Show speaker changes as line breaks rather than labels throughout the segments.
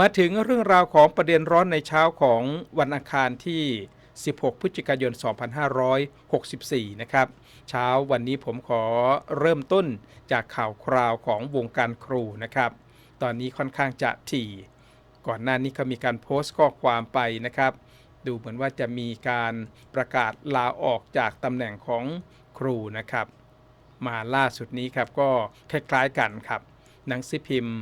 มาถึงเรื่องราวของประเด็นร้อนในเช้าของวันอังคารที่ 16 พฤศจิกายน 2564 นะครับ เช้าวันนี้ผมขอเริ่มต้นจากข่าวคราวของวงการครูนะครับ ตอนนี้ค่อนข้างจะถี่ ก่อนหน้านี้ก็มีการโพสต์ข้อความไปนะครับ ดูเหมือนว่าจะมีการประกาศลาออกจากตำแหน่งของครูนะครับ มาล่าสุดนี้ครับก็คล้ายๆกันครับหนังสือพิมพ์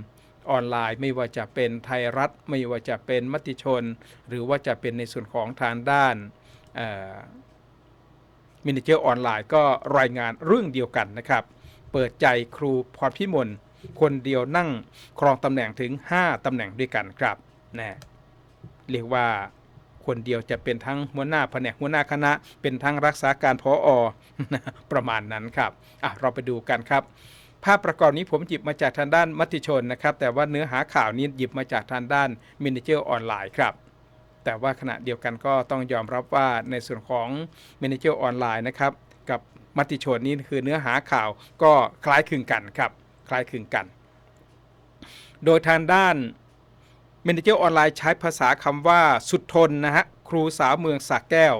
ออนไลน์ ไม่ว่าจะเป็นไทยรัฐ ไม่ว่าจะเป็นมติชน หรือว่าจะเป็นในส่วนของทางด้านมินิเจอร์ออนไลน์ก็รายงานเรื่องเดียวกันนะครับ เปิดใจครูพรพิมลคนเดียวนั่งครองตำแหน่งถึง 5ตำแหน่งด้วยกันครับนะเรียกว่าคนเดียวจะเป็นทั้งหัวหน้าแผนกหัวหน้าคณะ เป็นทั้งรักษาการพออประมาณนั้นครับอะเราไปดูกันครับ ภาพประกอบนี้ผมหยิบมาจากทางด้านมติชนนะครับ แต่ว่าเนื้อหาข่าวนี้หยิบมาจากทางด้านมินิเจอร์ออนไลน์ครับ แต่ว่าขณะเดียวกันก็ต้องยอมรับว่าในส่วนของมินิเจอร์ออนไลน์นะครับกับมติชนนี้คือเนื้อหาข่าวก็คล้ายคลึงกันครับ คล้ายคลึงกัน โดยทางด้านมินิเจอร์ออนไลน์ใช้ภาษาคำว่าสุดทนนะฮะครูสาวเมืองสากแก้ว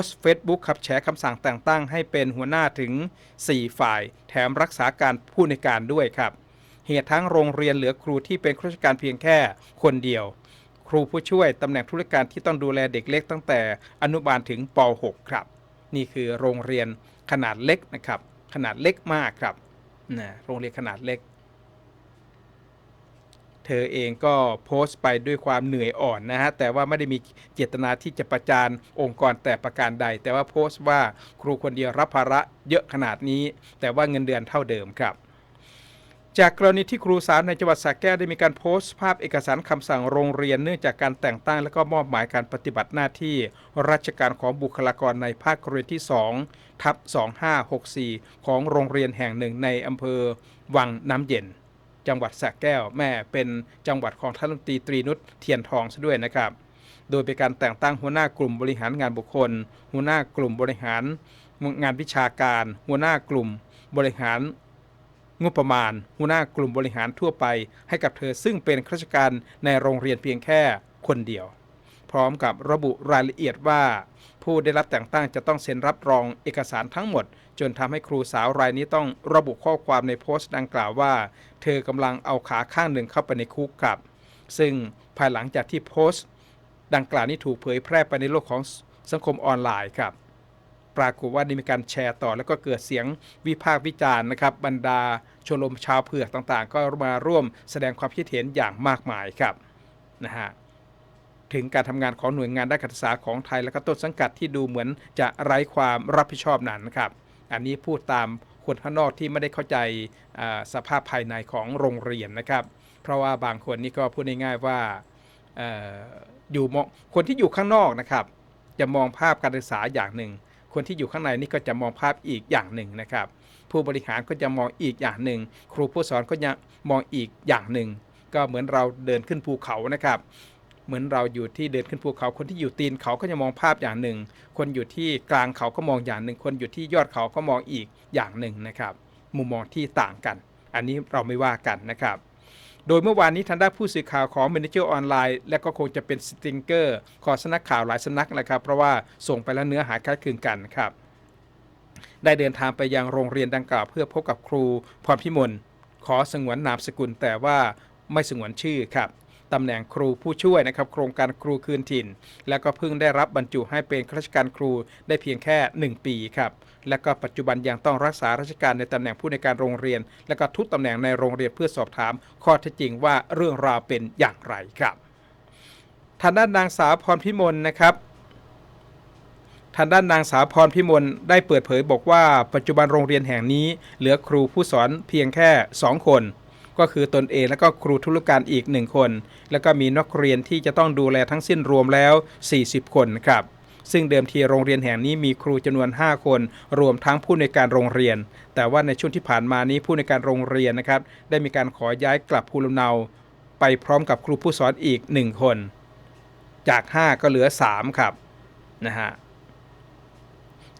สต์ Facebook ขับแฉคำสั่งแต่งตั้งให้เป็นหัวหน้าถึง 4 ฝ่าย แถมรักษาการผู้ในการด้วยครับ เหตุทั้งโรงเรียนเหลือครูที่เป็นข้าราชการเพียงแค่คนเดียว ครูผู้ช่วยตำแหน่งธุรการที่ต้องดูแลเด็กเล็กตั้งแต่อนุบาลถึงป .6 ครับ นี่คือโรงเรียนขนาดเล็กนะครับ ขนาดเล็กมากครับนะโรงเรียนขนาดเล็ก เธอเองก็โพสต์ไปด้วยความเหนื่อยอ่อนนะฮะ แต่ว่าไม่ได้มีเจตนาที่จะประจานองค์กรแต่ประการใด แต่ว่าโพสต์ว่าครูคนเดียวรับภาระเยอะขนาดนี้ แต่ว่าเงินเดือนเท่าเดิมครับจากกรณีที่ครูสาวในจังหวัดสระแก้วได้มีการโพสต์ภาพเอกสารคำสั่งโรงเรียนเนื่องจากการแต่งตั้งและก็มอบหมายการปฏิบัติหน้าที่ราชการของบุคลากรในภาคเรียนที่ 2 ทับ 2564 ของโรงเรียนแห่งหนึ่งในอำเภอวังน้ำเย็น จังหวัดสระแก้วแม่เป็นจังหวัดของท่านรัฐมนตรีตรีนุชเทียนทองซะด้วยนะครับ โดยเป็นการแต่งตั้งหัวหน้ากลุ่มบริหารงานบุคคล หัวหน้ากลุ่มบริหารงานวิชาการ หัวหน้ากลุ่มบริหารงบประมาณ หัวหน้ากลุ่มบริหารทั่วไป ให้กับเธอซึ่งเป็นข้าราชการในโรงเรียนเพียงแค่คนเดียว พร้อมกับระบุรายละเอียดว่า ผู้ได้รับแต่งตั้งจะต้องเซ็นรับรองเอกสารทั้งหมด จนทำให้ครูสาวรายนี้ต้องระบุข้อความในโพสต์ดังกล่าวว่า เธอกำลังเอาขาข้างหนึ่งเข้าไปในคุกครับ ซึ่งภายหลังจากที่โพสต์ ดังกล่าวนี้ถูกเผยแพร่ไปในโลกของสังคมออนไลน์ครับ ปรากฏว่าได้มีการแชร์ต่อแล้วก็เกิดเสียงวิพากษ์วิจารณ์นะครับ บรรดาชมรมชาวเผือกต่างๆ ก็มาร่วมแสดงความคิดเห็นอย่างมากมายครับนะฮะ ถึงการทำงานของหน่วยงานด้านการศึกษาของไทยและก็ต้นสังกัดที่ดูเหมือนจะไร้ความรับผิดชอบนั้นครับ อันนี้พูดตามคนข้างนอกที่ไม่ได้เข้าใจสภาพภายในของโรงเรียนนะครับ เพราะว่าบางคนนี่ก็พูดง่ายๆว่าออยู่มองคนที่อยู่ข้างนอกนะครับ จะมองภาพการศึกษาอย่างหนึ่ง คนที่อยู่ข้างในนี่ก็จะมองภาพอีกอย่างหนึ่งนะครับ ผู้บริหารก็จะมองอีกอย่างหนึ่ง ครูผู้สอนก็จะมองอีกอย่างหนึ่ง ก็เหมือนเราเดินขึ้นภูเขานะครับ เหมือนเราอยู่ที่เดินขึ้นภูเขา คนที่อยู่ตีนเขาก็จะมองภาพอย่างหนึ่ง คนอยู่ที่กลางเขาก็มองอย่างหนึ่ง คนอยู่ที่ยอดเขาก็มองอีกอย่างหนึ่งนะครับ มุมมองที่ต่างกัน อันนี้เราไม่ว่ากันนะครับ โดยเมื่อวานนี้ทางด้านผู้สื่อข่าวของ m a n a g e r ออนไลน์และก็คงจะเป็นสติงเกอร์ขอสนักข่าวหลายสนักนะครับ เพราะว่าส่งไปแล้วเนื้อหาคล้ายคลึงกันครับ ได้เดินทางไปยังโรงเรียนดังกล่าว เพื่อพบกับครูพรพิมลขอสงวนนามสกุลแต่ว่าไม่สงวนชื่อครับ ตำแหน่งครูผู้ช่วยนะครับ โครงการครูคืนถิ่น แล้วก็เพิ่งได้รับบรรจุให้เป็นข้าราชการครูได้เพียงแค่ 1 ปีครับและก็ปัจจุบันยังต้องรักษาราชการในตำแหน่งผู้ในการโรงเรียน และก็ทุกตำแหน่งในโรงเรียนเพื่อสอบถาม ข้อเท็จจริงว่าเรื่องราวเป็นอย่างไรครับทางด้านนางสาวพรพิมลนะครับทางด้านนางสาวพรพิมลได้เปิดเผยบอกว่า ปัจจุบันโรงเรียนแห่งนี้ เหลือครูผู้สอนเพียงแค่ 2 คน ก็คือตนเองและก็ครูธุรการอีก 1 คน แล้วก็มีนักเรียนที่จะต้องดูแลทั้งสิ้นรวมแล้ว 40 คนครับซึ่งเดิมทีโรงเรียนแห่งนี้มีครูจำนวน 5 คน รวมทั้งผู้ในการโรงเรียน แต่ว่าในช่วงที่ผ่านมานี้ผู้ในการโรงเรียนนะครับ ได้มีการขอย้ายกลับภูมิลำเนา ไปพร้อมกับครูผู้สอนอีก 1 คน จาก 5 ก็เหลือ 3 ครับนะฮะ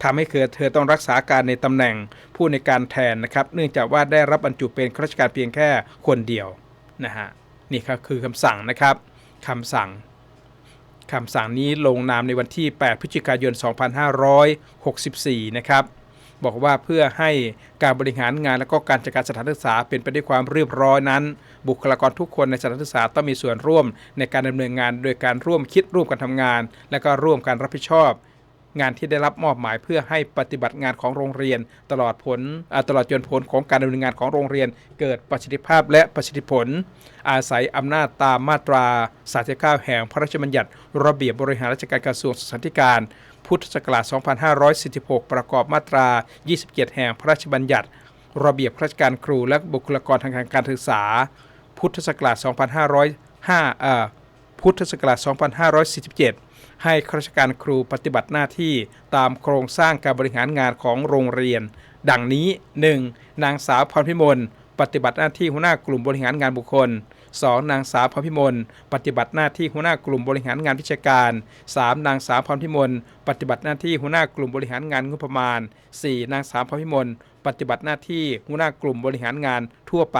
ทำให้เกิดเธอต้องรักษาการในตำแหน่งผู้ในการแทนนะครับ เนื่องจากว่าได้รับบรรจุเป็นข้าราชการเพียงแค่คนเดียวนะฮะนี่ครับคือคำสั่งนะครับคำสั่งคำสั่งนี้ลงนามในวันที่ 8 พฤศจิกายน 2564 นะครับ บอกว่าเพื่อให้การบริหารงานและก็การจัดการสถานศึกษาเป็นไปด้วยความเรียบร้อยนั้น บุคลากรทุกคนในสถานศึกษาต้องมีส่วนร่วมในการดำเนินงาน โดยการร่วมคิดร่วมกันทำงาน และก็ร่วมการรับผิดชอบ งานที่ได้รับมอบหมายเพื่อให้ปฏิบัติงานของโรงเรียน ตลอดผลตลอดจนผลของการดำเนินงานของโรงเรียน เกิดประสิทธิภาพและประสิทธิผล อาศัยอำนาจตามมาตรา 39 แห่งพระราชบัญญัติระเบียบบริหารราชการกระทรวงศึกษาธิการพุทธศักราช 2546 ประกอบมาตรา 27 แห่งพระราชบัญญัติ ระเบียบราชการครูและบุคลากรทางการศึกษา พุทธศักราช 2505 เอ่อ พุทธศักราช 2547 ให้ข้าราชการครูปฏิบัติหน้าที่ตามโครงสร้างการบริหารงานของโรงเรียน ดังนี้ 1. นางสาวพรพิมลปฏิบัติหน้าที่หัวหน้ากลุ่มบริหารงานบุคคล 2. นางสาวพรพิมลปฏิบัติหน้าที่หัวหน้ากลุ่มบริหารงานวิชาการ 3. นางสาวพรพิมลปฏิบัติหน้าที่หัวหน้ากลุ่มบริหารงานงบประมาณ 4. นางสาวพรพิมลปฏิบัติหน้าที่หัวหน้ากลุ่มบริหารงานทั่วไป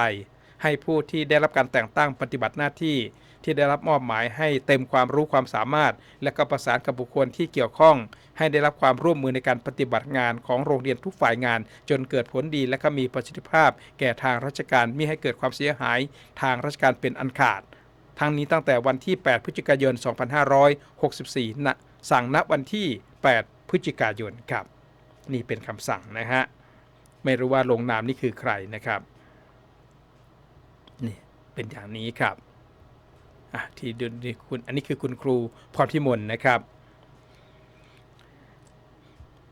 ให้ผู้ที่ได้รับการแต่งตั้งปฏิบัติหน้าที่ ที่ได้รับมอบหมายให้เต็มความรู้ความสามารถ และก็ประสานกับบุคคลที่เกี่ยวข้อง ให้ได้รับความร่วมมือในการปฏิบัติงานของโรงเรียนทุกฝ่ายงาน จนเกิดผลดีและก็มีประสิทธิภาพ แก่ทางราชการมิให้เกิดความเสียหาย ทางราชการเป็นอันขาด ทั้งนี้ตั้งแต่วันที่ 8 พฤศจิกายน 2564ณสั่งณวันที่ 8 พฤศจิกายนครับ นี่เป็นคำสั่งนะฮะไม่รู้ว่าลงนามนี่คือใครนะครับ นี่เป็นอย่างนี้ครับ อะที่ดูนี่คุณอันนี้คือคุณครูพรพิมลนะครับ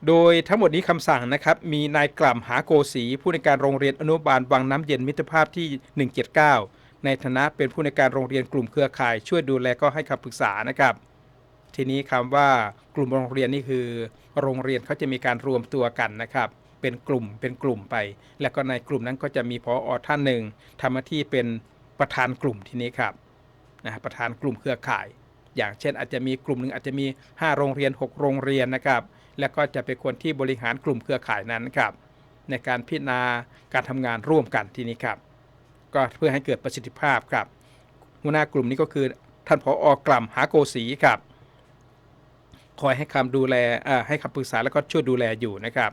โดยทั้งหมดนี้คำสั่งนะครับมีนายกล่ำหาโกศีผู้ในการโรงเรียนอนุบาลวังน้ำเย็นมิตรภาพที่ 179 ในฐานะเป็นผู้ในการโรงเรียนกลุ่มเครือข่าย ช่วยดูแลก็ให้คำปรึกษานะครับ ทีนี้คำว่ากลุ่มโรงเรียนนี่คือ โรงเรียนเขาจะมีการรวมตัวกันนะครับ เป็นกลุ่มเป็นกลุ่มไป แล้วก็ในกลุ่มนั้นก็จะมีพออท่านหนึ่งทำหน้าที่เป็นประธานกลุ่มทีนี้ครับ นะประธานกลุ่มเครือข่าย อย่างเช่นอาจจะมีกลุ่มหนึ่งอาจจะมี 5 โรงเรียน 6 โรงเรียนนะครับ แล้วก็จะเป็นคนที่บริหารกลุ่มเครือข่ายนั้นครับ ในการพิจารณาการทำงานร่วมกันที่นี้ครับ ก็เพื่อให้เกิดประสิทธิภาพครับหัวหน้ากลุ่มนี้ก็คือท่านผออกล่ำหาโกศีครับคอยให้คำดูแลให้คำปรึกษาแล้วก็ช่วยดูแลอยู่นะครับ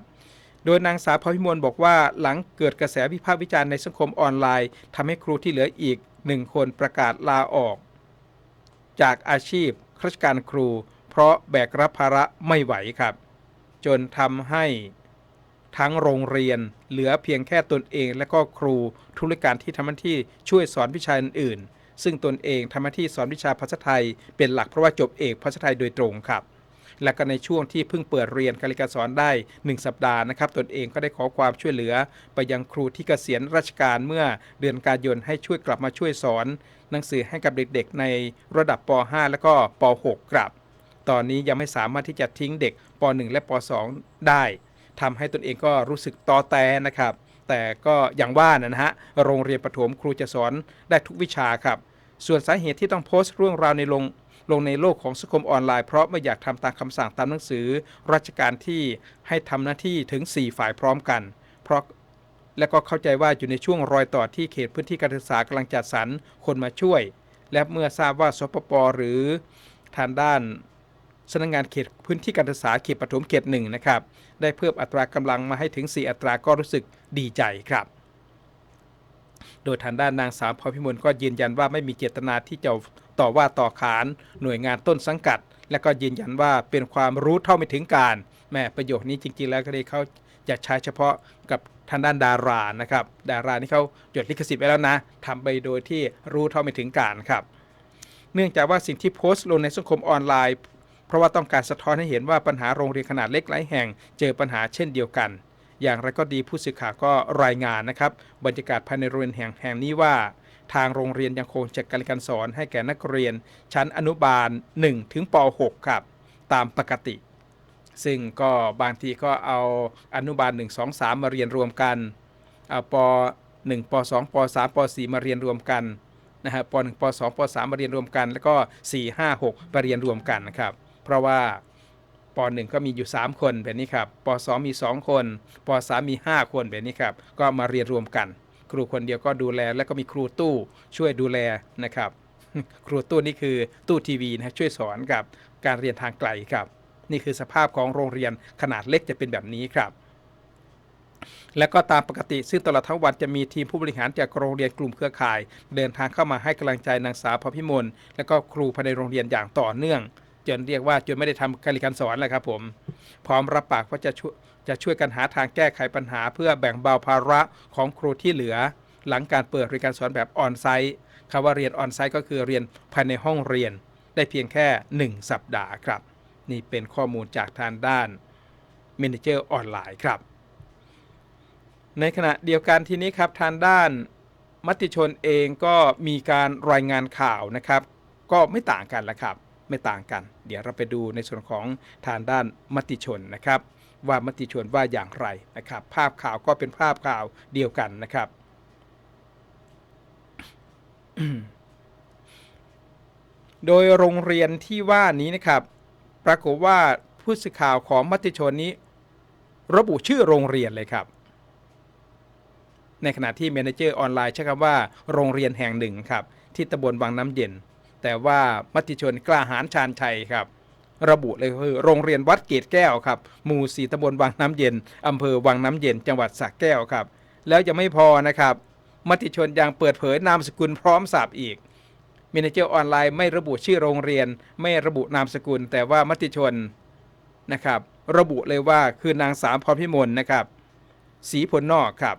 โดยนางสาวพรพิมลบอกว่าหลังเกิดกระแสวิพากษ์วิจารณ์ในสังคมออนไลน์ทำให้ครูที่เหลืออีก หนึ่งคนประกาศลาออก จากอาชีพราชการครู เพราะแบกรับภาระไม่ไหวครับ จนทำให้ทั้งโรงเรียนเหลือเพียงแค่ตนเองและก็ครูธุรการที่ทำหน้าที่ช่วยสอนวิชาอื่นๆซึ่งตนเองทำหน้าที่สอนวิชาภาษาไทย เป็นหลักเพราะว่าจบเอกภาษาไทยโดยตรงครับ และก็ในช่วงที่เพิ่งเปิดเรียนการเรียนการสอนได้ 1 สัปดาห์นะครับตนเองก็ได้ขอความช่วยเหลือ ไปยังครูที่เกษียณราชการเมื่อเดือนกันยายนให้ช่วยกลับมาช่วยสอน หนังสือให้กับเด็กๆ ในระดับป .5 และก็ป .6 ครับ ตอนนี้ยังไม่สามารถที่จะทิ้งเด็กป .1 และป .2 ได้ทำให้ตนเองก็รู้สึกตอแตนะครับแต่ก็อย่างว่านะฮะ โรงเรียนประถมครูจะสอนได้ทุกวิชาครับ ส่วนสาเหตุที่ต้องโพสต์เรื่องราวในลง ลงในโลกของสังคมออนไลน์เพราะไม่อยากทำตามคำสั่งตามหนังสือ ราชการที่ให้ทำหน้าที่ถึง 4 ฝ่ายพร้อมกัน เพราะและก็เข้าใจว่าอยู่ในช่วงรอยต่อที่เขตพื้นที่การศึกษากำลังจัดสรรคนมาช่วย และเมื่อทราบว่าสปปหรือทางด้านสำนักงานเขตพื้นที่การศึกษาเขตปฐมเขตหนึ่งนะครับ ได้เพิ่มอัตรากำลังมาให้ถึง 4 อัตราก็รู้สึกดีใจครับ โดยทางด้านนางสาวพรพิมลก็ยืนยันว่าไม่มีเจตนาที่จะ ต่อว่าต่อขานหน่วยงานต้นสังกัด และก็ยืนยันว่าเป็นความรู้เท่าไม่ถึงการแม่ประโยคนี้จริง ๆ แล้วก็เลยเขาจะใช้เฉพาะกับทางด้านดารานะครับ ดารานี่เขาจดลิขสิทธิ์ไว้แล้วนะทำไปโดยที่รู้เท่าไม่ถึงการครับ เนื่องจากว่าสิ่งที่โพสต์ลงในสังคมออนไลน์ เพราะว่าต้องการสะท้อนให้เห็นว่าปัญหาโรงเรียนขนาดเล็กหลายแห่ง เจอปัญหาเช่นเดียวกัน อย่างไรก็ดีผู้สื่อข่าวก็รายงานนะครับ บรรยากาศภายในโรงเรียนแห่งแห่งนี้ว่า ทางโรงเรียนยังคงจัดการเรียนการสอนให้แก่นักเรียน ชั้นอนุบาล 1 ถึงป .6 ครับ ตามปกติ ซึ่งก็บางทีก็เอาอนุบาล 1 2 3 มาเรียนรวมกันเอาป 1 ป 2 ป 3 ป 4 มาเรียนรวมกันนะฮะป 1 ป 2 ป 3 มาเรียนรวมกัน แล้วก็ 4 5 6 มาเรียนรวมกันนะครับ เพราะว่าป 1 ก็มีอยู่ 3 คนแบบนี้ครับป 2 มี 2 คนป 3 มี 5 คนแบบนี้ครับ ก็มาเรียนรวมกัน ครูคนเดียวก็ดูแล แล้วก็มีครูตู้ช่วยดูแลนะครับ ครูตู้นี่คือตู้ทีวีนะช่วยสอนกับการเรียนทางไกลครับ นี่คือสภาพของโรงเรียนขนาดเล็กจะเป็นแบบนี้ครับและก็ตามปกติซึ่งตลอดทั้งวันจะมีทีมผู้บริหารจากโรงเรียนกลุ่มเครือข่าย เดินทางเข้ามาให้กำลังใจนางสาวพพิมลและก็ครูภายในโรงเรียนอย่างต่อเนื่อง จนเรียกว่าจนไม่ได้ทำการเรียนการสอนแล้วครับผม พร้อมรับปากว่าจะช่วย จะช่วยกันหาทางแก้ไขปัญหาเพื่อแบ่งเบาภาระของครูที่เหลือ หลังการเปิดเรียนการสอนแบบออนไซต์คำว่าเรียนออนไซต์ก็คือเรียนภายในห้องเรียน ได้เพียงแค่ 1 สัปดาห์ครับ นี่เป็นข้อมูลจากทางด้าน m ม n a เจอร์ออนไลน์ครับ ในขณะเดียวกันทีนี้ครับทางด้านมติชนเองก็มีการรายงานข่าวนะครับ ก็ไม่ต่างกันแล้วครับ ไม่ต่างกัน เดี๋ยวเราไปดูในส่วนของทางด้านมติชนนะครับ ว่ามติชนว่าอย่างไรนะครับ ภาพข่าวก็เป็นภาพข่าวเดียวกันนะครับโดยโรงเรียนที่ว่านี้นะครับ ปรากฏว่าผู้สื่อข่าวของมติชนนี้ ระบุชื่อโรงเรียนเลยครับ ในขณะที่เมนเจอร์ออนไลน์ใช้คำว่าโรงเรียนแห่งหนึ่งครับ ที่ตำบลวังน้ำเย็น แต่ว่ามติชนกล้าหาญชาญชัยครับ ระบุเลยคือโรงเรียนวัดเกตแก้วครับหมู่สีตำบลวังน้ำเย็นอำเภอวังน้ำเย็นจังหวัดสระแก้วครับ แล้วยังไม่พอนะครับมติชนยังเปิดเผยนามสกุลพร้อมสับอีกเมนเจอร์ออนไลน์ไม่ระบุชื่อโรงเรียน ไม่ระบุนามสกุล แต่ว่ามติชนนะครับ ระบุเลยว่าคือนางสาวพรพิมลนะครับสีผลนอกครับ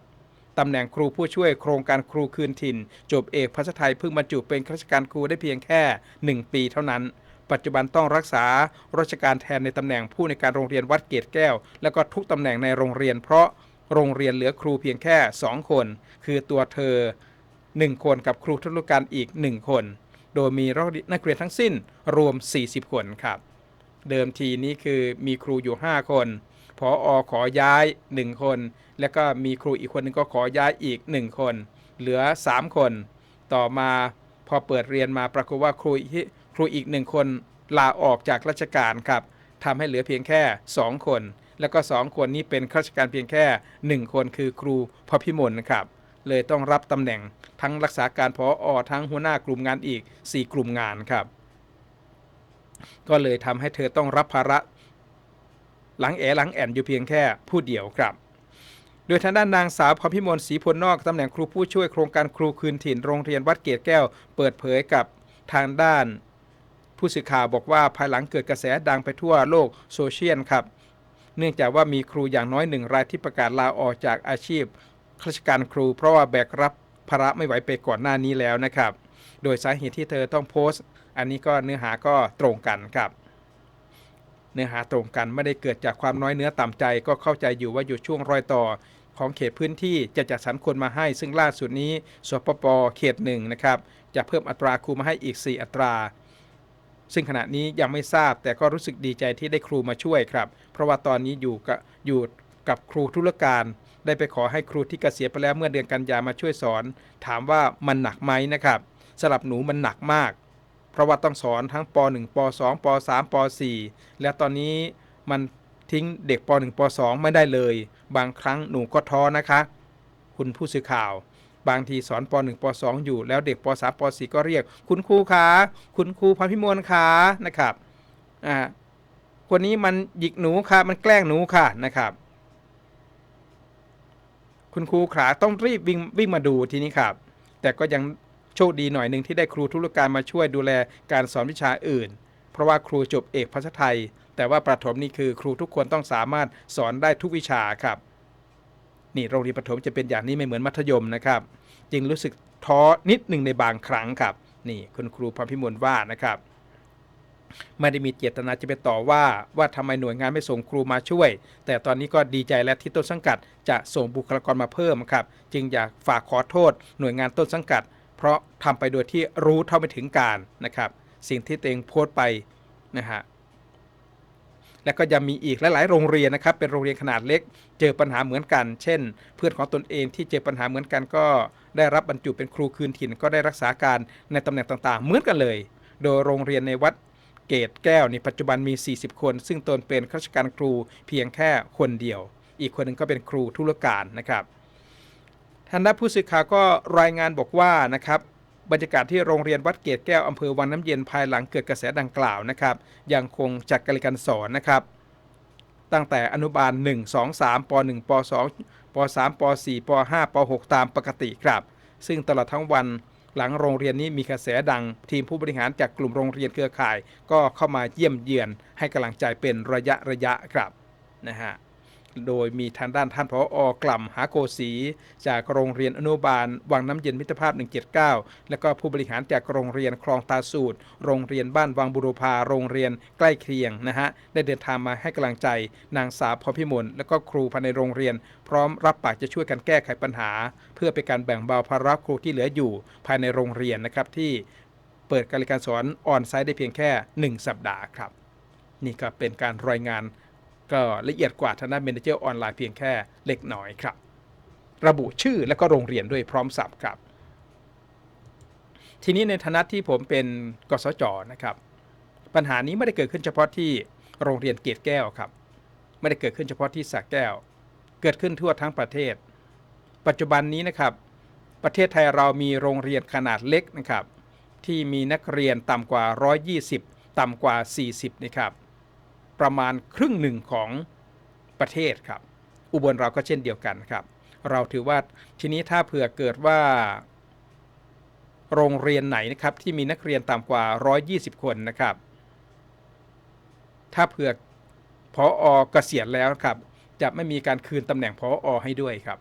ตำแหน่งครูผู้ช่วยโครงการครูคืนถิ่น จบเอกภาษาไทยเพิ่งบรรจุเป็นข้าราชการครูได้เพียงแค่ 1 ปีเท่านั้น ปัจจุบันต้องรักษาราชการแทนในตำแหน่งผู้ในการโรงเรียนวัดเกตแก้ว แล้วก็ทุกตำแหน่งในโรงเรียน เพราะโรงเรียนเหลือครูเพียงแค่ 2 คน คือตัวเธอ 1 คนกับครูธุรการอีก 1 คน โดยมีนักเรียนทั้งสิ้นรวม 40 คนครับ เดิมทีนี้คือมีครูอยู่ 5 คนพออขอย้าย 1 คน แล้วก็มีครูอีกคนหนึงก็ขอย้ายอีก 1 คน เหลือ 3 คน ต่อมาพอเปิดเรียนมาปรากฏว่าครูอีก ครูอีก1คนลาออกจากราชการครับทำให้เหลือเพียงแค่ 2 คน แล้วก็ 2 คนนี้เป็นข้าราชการเพียงแค่ 1 คนคือครูพพิมลนะครับเลยต้องรับตำแหน่งทั้งรักษาการพออทั้งหัวหน้ากลุ่มงานอีก 4 กลุ่มงานครับ ก็เลยทำให้เธอต้องรับภาระ หลังแอหลังแอนอยู่เพียงแค่ผู้เดียวครับ โดยทางด้านนางสาวพรพิมลศรีพลนอกตำแหน่งครูผู้ช่วยโครงการครูคืนถิ่นโรงเรียนวัดเกตแก้ว เปิดเผยกับทางด้าน ผู้สื่อข่าวบอกว่าภายหลังเกิดกระแสดังไปทั่วโลกโซเชียลครับ เนื่องจากว่ามีครูอย่างน้อยหนึ่งรายที่ประกาศลาออกจากอาชีพข้าราชการครู เพราะว่าแบกรับภาระไม่ไหวไปก่อนหน้านี้แล้วนะครับ โดยสาเหตุที่เธอต้องโพสต์ อันนี้ก็เนื้อหาก็ตรงกันครับ เนื้อหาตรงกันไม่ได้เกิดจากความน้อยเนื้อต่ำใจก็เข้าใจอยู่ว่าอยู่ช่วงรอยต่อของเขตพื้นที่จะจัดสรรคนมาให้ ซึ่งล่าสุดนี้สปปเขตหนึ่งนะครับ จะเพิ่มอัตราครูมาให้อีก 4 อัตรา ซึ่งขณะนี้ยังไม่ทราบแต่ก็รู้สึกดีใจที่ได้ครูมาช่วยครับ เพราะว่าตอนนี้อยู่กับอยู่กับครูธุรการได้ไปขอให้ครูที่เกษียณไปแล้วเมื่อเดือนกันยามาช่วยสอน ถามว่ามันหนักไหมนะครับสำหรับหนูมันหนักมาก เพราะว่าต้องสอนทั้งป .1 ป .2 ป .3 ป .4 และตอนนี้มันทิ้งเด็กป .1 ป .2 ไม่ได้เลย บางครั้งหนูก็ท้อนะคะ คุณผู้สื่อข่าว บางทีสอนป .1 ป .2 อยู่แล้วเด็กป .3 ป .4 ก็เรียก คุณครูขาคุณครูพรพิมลขานะครับอ่าคนนี้มันหยิกหนูค่ะ มันแกล้งหนูค่ะนะครับ คุณครูขาต้องรีบวิ่งวิ่งมาดูทีนี้ครับ แต่ก็ยังโชคดีหน่อยหนึ่งที่ได้ครูธุรการมาช่วยดูแลการสอนวิชาอื่น เพราะว่าครูจบเอกภาษาไทย แต่ว่าประถมนี่คือครูทุกคนต้องสามารถสอนได้ทุกวิชาครับ นี่โรงเรียนประถมจะเป็นอย่างนี้ไม่เหมือนมัธยมนะครับ จึงรู้สึกท้อนิดหนึ่งในบางครั้งครับ นี่คุณครูพรพิมลว่านะครับไม่ได้มีเจตนาจะไปต่อว่าว่าทำไมหน่วยงานไม่ส่งครูมาช่วย แต่ตอนนี้ก็ดีใจและที่ต้นสังกัดจะส่งบุคลากรมาเพิ่มครับ จึงอยากฝากขอโทษ หน่วยงานต้นสังกัด เพราะทำไปโดยที่รู้เท่าไม่ถึงการนะครับ สิ่งที่ตัวเองโพสต์ไปนะฮะ และก็ยังมีอีกหลาย ๆ โรงเรียนนะครับเป็นโรงเรียนขนาดเล็ก เจอปัญหาเหมือนกัน เช่น เพื่อนของตนเองที่เจอปัญหาเหมือนกันก็ได้รับบรรจุเป็นครูคืนถิ่นก็ได้รักษาการในตำแหน่งต่าง ๆ เหมือนกันเลย โดยโรงเรียนในวัดเกตแก้วในปัจจุบันมี 40 คน ซึ่งตนเป็นข้าราชการครูเพียงแค่คนเดียว อีกคนหนึ่งก็เป็นครูธุรการนะครับททางด้านผู้สื่อข่าวก็รายงานบอกว่านะครับ บรรยากาศที่โรงเรียนวัดเกตแก้วอำเภอวังน้ำเย็นภายหลังเกิดกระแสดังกล่าวนะครับยังคงจัดการเรียนการสอนนะครับ ตั้งแต่อนุบาล 1 2 3ป1ป2ป3ป4ป5ป6ตามปกติครับ ซึ่งตลอดทั้งวันหลังโรงเรียนนี้มีกระแสดัง ทีมผู้บริหารจากกลุ่มโรงเรียนเครือข่าย ก็เข้ามาเยี่ยมเยือนให้กำลังใจเป็นระยะระยะครับนะฮะ โดยมีทางด้านท่านผออกล่ำหาโกศีจากโรงเรียนอนุบาล วังน้ำเย็นมิตรภาพ 179 และก็ผู้บริหารจากโรงเรียนคลองตาสูตร โรงเรียนบ้านวังบุรพาโรงเรียนใกล้เคียงนะฮะได้เดินทางมาให้กำลังใจ นางสาวพรพิมลและก็ครูภายในโรงเรียน พร้อมรับปากจะช่วยกันแก้ไขปัญหา เพื่อเป็นการแบ่งเบาภาระครูที่เหลืออยู่ ภายในโรงเรียนนะครับที่เปิดการเรียนการสอนออนไซต์ได้เพียงแค่ 1 สัปดาห์ครับ นี่ก็เป็นการรายงาน ก็ละเอียดกว่าทางด้านเมนเจอร์ออนไลน์เพียงแค่เล็กน้อยครับ ระบุชื่อและก็โรงเรียนด้วยพร้อมสับครับ ทีนี้ในฐานะที่ผมเป็นกสจนะครับ ปัญหานี้ไม่ได้เกิดขึ้นเฉพาะที่โรงเรียนเกตแก้วครับ ไม่ได้เกิดขึ้นเฉพาะที่สระแก้ว เกิดขึ้นทั่วทั้งประเทศ ปัจจุบันนี้นะครับ ประเทศไทยเรามีโรงเรียนขนาดเล็กนะครับ ที่มีนักเรียนต่ำกว่า 120 ต่ำกว่า 40นะครับ ประมาณครึ่งหนึ่งของประเทศครับ อุบลเราก็เช่นเดียวกันครับ เราถือว่าทีนี้ถ้าเผื่อเกิดว่า โรงเรียนไหนนะครับที่มีนักเรียนต่ำกว่า 120 คนนะครับ ถ้าเผื่อพออเกษียณแล้วครับ จะไม่มีการคืนตำแหน่งพออให้ด้วยครับ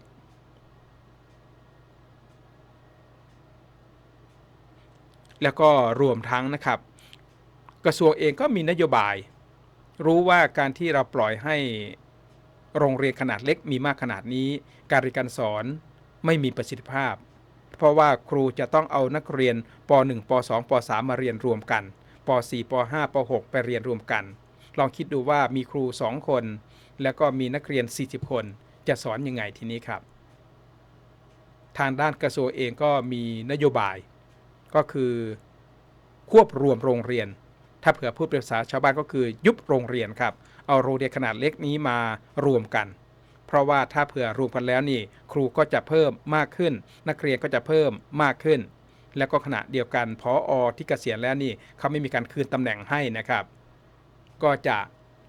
แล้วก็รวมทั้งนะครับ กระทรวงเองก็มีนโยบาย รู้ว่าการที่เราปล่อยให้โรงเรียนขนาดเล็กมีมากขนาดนี้ การเรียนการสอนไม่มีประสิทธิภาพ เพราะว่าครูจะต้องเอานักเรียนป .1 ป .2 ป .3 มาเรียนรวมกันป .4 ป .5 ป .6 ไปเรียนรวมกัน ลองคิดดูว่ามีครู 2 คน แล้วก็มีนักเรียน 40 คน จะสอนยังไงทีนี้ครับ ทางด้านกระทรวงเองก็มีนโยบาย ก็คือ ควบรวมโรงเรียน ถ้าเผื่อพูดเป็นภาษาชาวบ้านก็คือยุบโรงเรียนครับ เอาโรงเรียนขนาดเล็กนี้มารวมกัน เพราะว่าถ้าเผื่อรวมกันแล้วนี่ ครูก็จะเพิ่มมากขึ้น นักเรียนก็จะเพิ่มมากขึ้น แล้วก็ขณะเดียวกันพออที่เกษียณแล้วนี่เขาไม่มีการคืนตำแหน่งให้นะครับ ก็จะ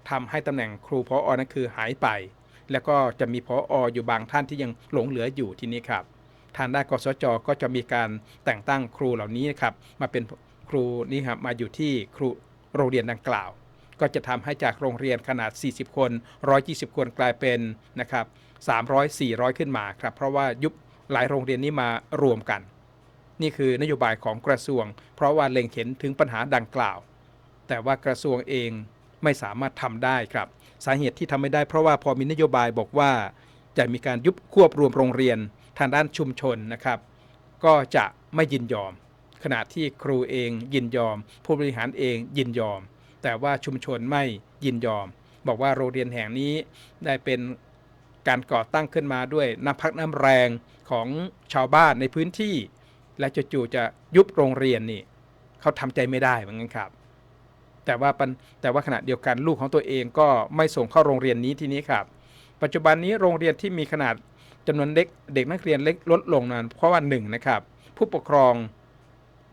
ทำให้ตำแหน่งครูพออนั้นคือหายไป แล้วก็จะมีพอออยู่บางท่านที่ยังหลงเหลืออยู่ที่นี้ครับทางด้านกสจก็จะมีการแต่งตั้งครูเหล่านี้นะครับมาเป็น รูนี่ครับมาอยู่ที่ครูโรงเรียนดังกล่าว ก็จะทำให้จากโรงเรียนขนาด 40 คน 120 คนกลายเป็นนะครับ300 400 ขึ้นมาครับเพราะว่ายุบหลายโรงเรียนนี้มารวมกัน นี่คือนโยบายของกระทรวง เพราะว่าเล็งเห็นถึงปัญหาดังกล่าว แต่ว่ากระทรวงเองไม่สามารถทำได้ครับ สาเหตุที่ทำไม่ได้เพราะว่าพอมีนโยบายบอกว่า จะมีการยุบควบรวมโรงเรียนทางด้านชุมชนนะครับ ก็จะไม่ยินยอม ขณะที่ครูเองยินยอม ผู้บริหารเองยินยอม แต่ว่าชุมชนไม่ยินยอม บอกว่าโรงเรียนแห่งนี้ได้เป็นการก่อตั้งขึ้นมาด้วยน้ำพักน้ำแรงของชาวบ้านในพื้นที่ และจู่ๆจะยุบโรงเรียนนี่เขาทำใจไม่ได้เหมือนกันครับ แต่ว่าแต่ว่าขณะเดียวกันลูกของตัวเองก็ไม่ส่งเข้าโรงเรียนนี้ที่นี้ครับ ปัจจุบันนี้โรงเรียนที่มีขนาดจำนวนเด็กเด็กนักเรียนเล็กลดลงนั้นเพราะว่าหนึ่งนะครับ ผู้ปกครอง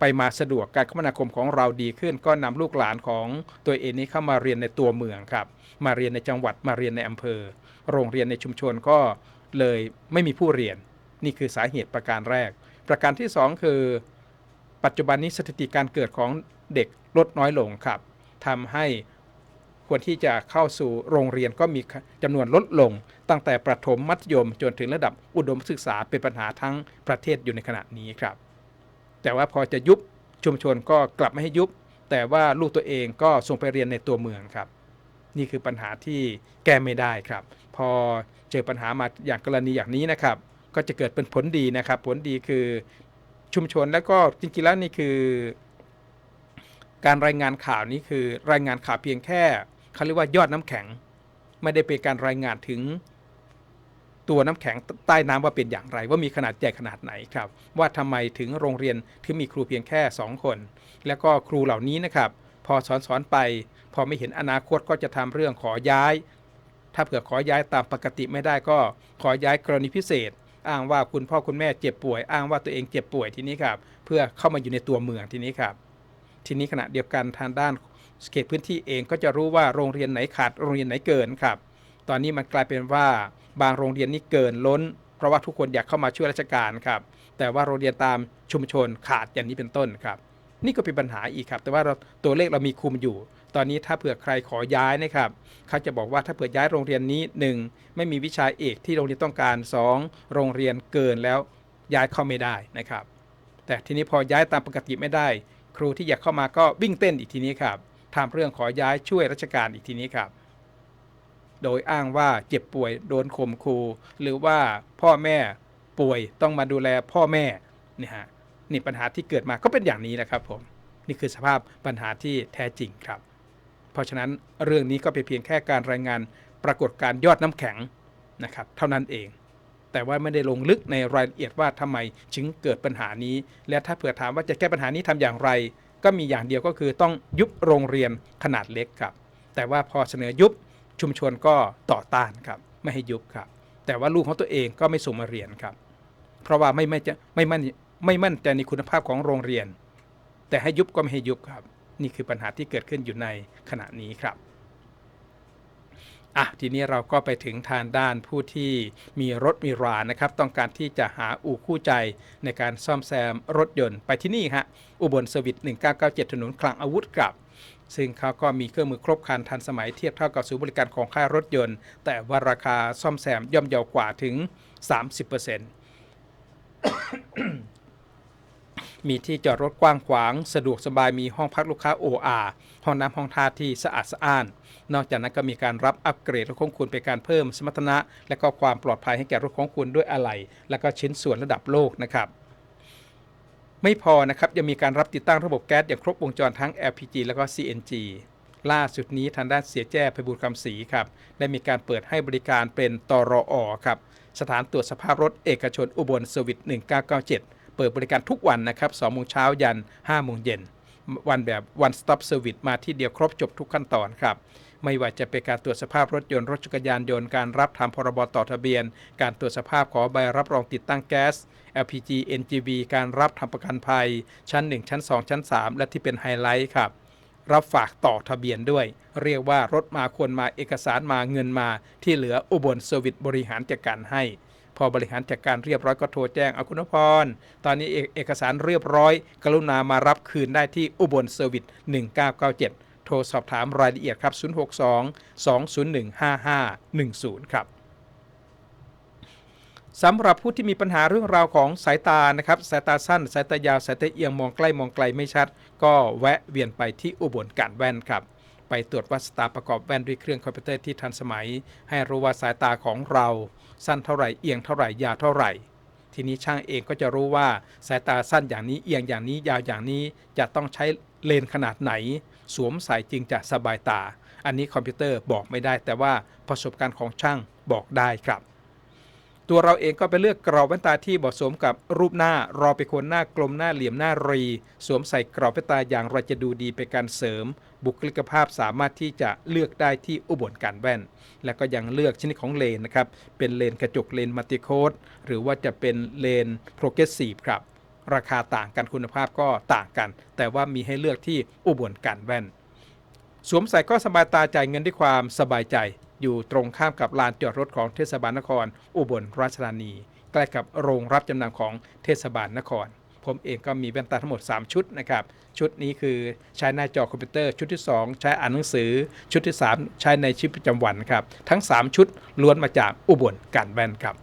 ไปมาสะดวกการคมนาคมของเราดีขึ้น ก็นำลูกหลานของตัวเองนี้เข้ามาเรียนในตัวเมืองครับ มาเรียนในจังหวัดมาเรียนในอำเภอ โรงเรียนในชุมชนก็เลยไม่มีผู้เรียน นี่คือสาเหตุประการแรก ประการที่ 2 คือ ปัจจุบันนี้สถิติการเกิดของเด็กลดน้อยลงครับทำให้ควรที่จะเข้าสู่โรงเรียนก็มีจำนวนลดลง ตั้งแต่ประถมมัธยมจนถึงระดับอุดมศึกษาเป็นปัญหาทั้งประเทศอยู่ในขณะนี้ครับ แต่ว่าพอจะยุบชุมชนก็กลับไม่ให้ยุบ แต่ว่าลูกตัวเองก็ส่งไปเรียนในตัวเมืองครับ นี่คือปัญหาที่แก้ไม่ได้ครับ พอเจอปัญหามาอย่างกรณีอย่างนี้นะครับ ก็จะเกิดเป็นผลดีนะครับ ผลดีคือชุมชนแล้วก็จริงๆแล้วนี่คือ การรายงานข่าวนี้คือรายงานข่าวเพียงแค่เขาเรียกว่ายอดน้ำแข็ง ไม่ได้เป็นการรายงานถึง ตัวน้ำแข็งใต้น้ำว่าเป็นอย่างไร ว่ามีขนาดใหญ่ขนาดไหนครับ ว่าทำไมถึงโรงเรียนถึงมีครูเพียงแค่ 2 คน แล้วก็ครูเหล่านี้นะครับ พอสอนสอนไป พอไม่เห็นอนาคตก็จะทำเรื่องขอย้าย ถ้าเผื่อขอย้ายตามปกติไม่ได้ก็ขอย้ายกรณีพิเศษ อ้างว่าคุณพ่อคุณแม่เจ็บป่วย อ้างว่าตัวเองเจ็บป่วยทีนี้ครับ เพื่อเข้ามาอยู่ในตัวเมืองทีนี้ครับ ทีนี้ขณะเดียวกันทางด้านเขตพื้นที่เองก็จะรู้ว่าโรงเรียนไหนขาดโรงเรียนไหนเกินครับ ตอนนี้มันกลายเป็นว่า บางโรงเรียนนี่เกินล้น เพราะว่าทุกคนอยากเข้ามาช่วยราชการครับ แต่ว่าโรงเรียนตามชุมชนขาดอย่างนี้เป็นต้นครับ นี่ก็เป็นปัญหาอีกครับ แต่ว่าเราตัวเลขเรามีคุมอยู่ ตอนนี้ถ้าเผื่อใครขอย้ายนะครับ เขาจะบอกว่าถ้าเผื่อย้ายโรงเรียนนี้ 1 ไม่มีวิชาเอกที่โรงเรียนต้องการ 2 โรงเรียนเกินแล้วย้ายเข้าไม่ได้นะครับ แต่ทีนี้พอย้ายตามปกติไม่ได้ ครูที่อยากเข้ามาก็วิ่งเต้นอีกทีนี้ครับทำเรื่องขอย้ายช่วยราชการอีกทีนี้ครับ โดยอ้างว่าเจ็บป่วยโดนข่มขู่หรือว่าพ่อแม่ป่วยต้องมาดูแลพ่อแม่นี่ฮะนี่ปัญหาที่เกิดมาก็เป็นอย่างนี้แหละครับผมนี่คือสภาพปัญหาที่แท้จริงครับ เพราะฉะนั้นเรื่องนี้ก็เป็นเพียงแค่การรายงานปรากฏการยอดน้ำแข็งนะครับ เท่านั้นเอง แต่ว่าไม่ได้ลงลึกในรายละเอียดว่าทำไมจึงเกิดปัญหานี้ และถ้าเผื่อถามว่าจะแก้ปัญหานี้ทำอย่างไร ก็มีอย่างเดียวก็คือต้องยุบโรงเรียนขนาดเล็กครับ แต่ว่าพอเสนอยุบ ชุมชนก็ต่อต้านครับไม่ให้ยุบครับ แต่ว่าลูกของตัวเองก็ไม่ส่งมาเรียนครับ เพราะว่าไม่ไม่จะไม่มั่นไม่มั่นใจในคุณภาพของโรงเรียน แต่ให้ยุบก็ไม่ให้ยุบครับ นี่คือปัญหาที่เกิดขึ้นอยู่ในขณะนี้ครับอะทีนี้เราก็ไปถึงทางด้านผู้ที่มีรถมีรานะครับ ต้องการที่จะหาอู่คู่ใจในการซ่อมแซมรถยนต์ไปที่นี่ฮะอุบลสวิต1997 ถนนคลังอาวุธกับ ซึ่งเขาก็มีเครื่องมือครบครันทันสมัยเทียบเท่ากับศูนย์บริการของค่ายรถยนต์ แต่ว่าราคาซ่อมแซมย่อมเยาวกว่าถึง 30%มีที่จอดรถกว้างขวาง สะดวกสบายมีห้องพักลูกค้า OR ห้องน้ำห้องท่าที่สะอาดสะอ้าน นอกจากนั้นก็มีการรับอัปเกรดรถของคุณเป็นการเพิ่มสมรรถนะ และก็ความปลอดภัยให้แก่รถของคุณด้วยอะไหล่และก็ชิ้นส่วนระดับโลกนะครับ ไม่พอนะครับยังมีการรับติดตั้งระบบแก๊สอย่างครบวงจรทั้ง LPG แล้วก็ CNG ล่าสุดนี้ทางด้านเสียแจ้ไพบูลคำศรีครับได้มีการเปิดให้บริการเป็นตรอครับสถานตรวจสภาพรถเอกชนอุบลสวิต1997 เปิดบริการทุกวันนะครับ2โมงเช้ายัน5โมงเย็น วันแบบ one stop service มาที่เดียวครบจบทุกขั้นตอนครับ ไม่ว่าจะเป็นการตรวจสภาพรถยนต์รถจักรยานยนต์การรับทำพรบต่อทะเบียน การตรวจสภาพขอใบรับรองติดตั้งแก๊ส LPG NGV การรับทำประกันภัย ชั้น 1 ชั้น 2 ชั้น 3 และที่เป็นไฮไลท์ครับรับฝากต่อทะเบียนด้วย เรียกว่ารถมาควรมาเอกสารมาเงินมา ที่เหลืออุบลเซอร์วิสบริหารจัดการให้ พอบริหารจัดการเรียบร้อยก็โทรแจ้งเอาคุณพร ตอนนี้เอกเอกสารเรียบร้อย กรุณามารับคืนได้ที่อุบลเซอร์วิส1997 โทรสอบถามรายละเอียดครับ 062 201 5510 ครับสำหรับผู้ที่มีปัญหาเรื่องราวของสายตานะครับสายตาสั้น สายตายาว สายตาเอียงมองใกล้มองไกลไม่ชัด ก็แวะเวียนไปที่อุบลการแว่นครับไปตรวจวัดสตาประกอบแว่นด้วยเครื่องคอมพิวเตอร์ที่ทันสมัย ให้รู้ว่าสายตาของเรา สั้นเท่าไหร่เอียงเท่าไหร่ยาวเท่าไหร่ ทีนี้ช่างเองก็จะรู้ว่าสายตาสั้นอย่างนี้เอียงอย่างนี้ยาวอย่างนี้จะต้องใช้เลนขนาดไหน สวมใส่จึงจะสบายตา อันนี้คอมพิวเตอร์บอกไม่ได้ แต่ว่าประสบการณ์ของช่างบอกได้ครับ ตัวเราเองก็ไปเลือกกรอบแว่นตาที่เหมาะสมกับรูปหน้ารอไปคนหน้ากลมหน้าเหลี่ยมหน้ารี สวมใส่กรอบแว่นตาอย่างไรจะดูดีเป็นการเสริม บุคลิกภาพสามารถที่จะเลือกได้ที่อุบลการแว่น และก็ยังเลือกชนิดของเลนนะครับเป็นเลนกระจกเลนมัลติโคดหรือว่าจะเป็นเลนโปรเกรสซีฟครับ ราคาต่างกันคุณภาพก็ต่างกัน แต่ว่ามีให้เลือกที่อุบลการแว่น สวมใส่ก็สบายตาจ่ายเงินด้วยความสบายใจ อยู่ตรงข้ามกับลานจอดรถของเทศบาลนคร อุบลราชธานี ใกล้กับโรงรับจำนำของเทศบาลนคร ผมเองก็มีแว่นตาทั้งหมด 3 ชุดนะครับ ชุดนี้คือใช้หน้าจอคอมพิวเตอร์ ชุดที่ 2 ใช้อ่านหนังสือ ชุดที่ 3 ใช้ในชีวิตประจำวันครับ ทั้ง 3 ชุดล้วนมาจากอุบลการแว่นครับ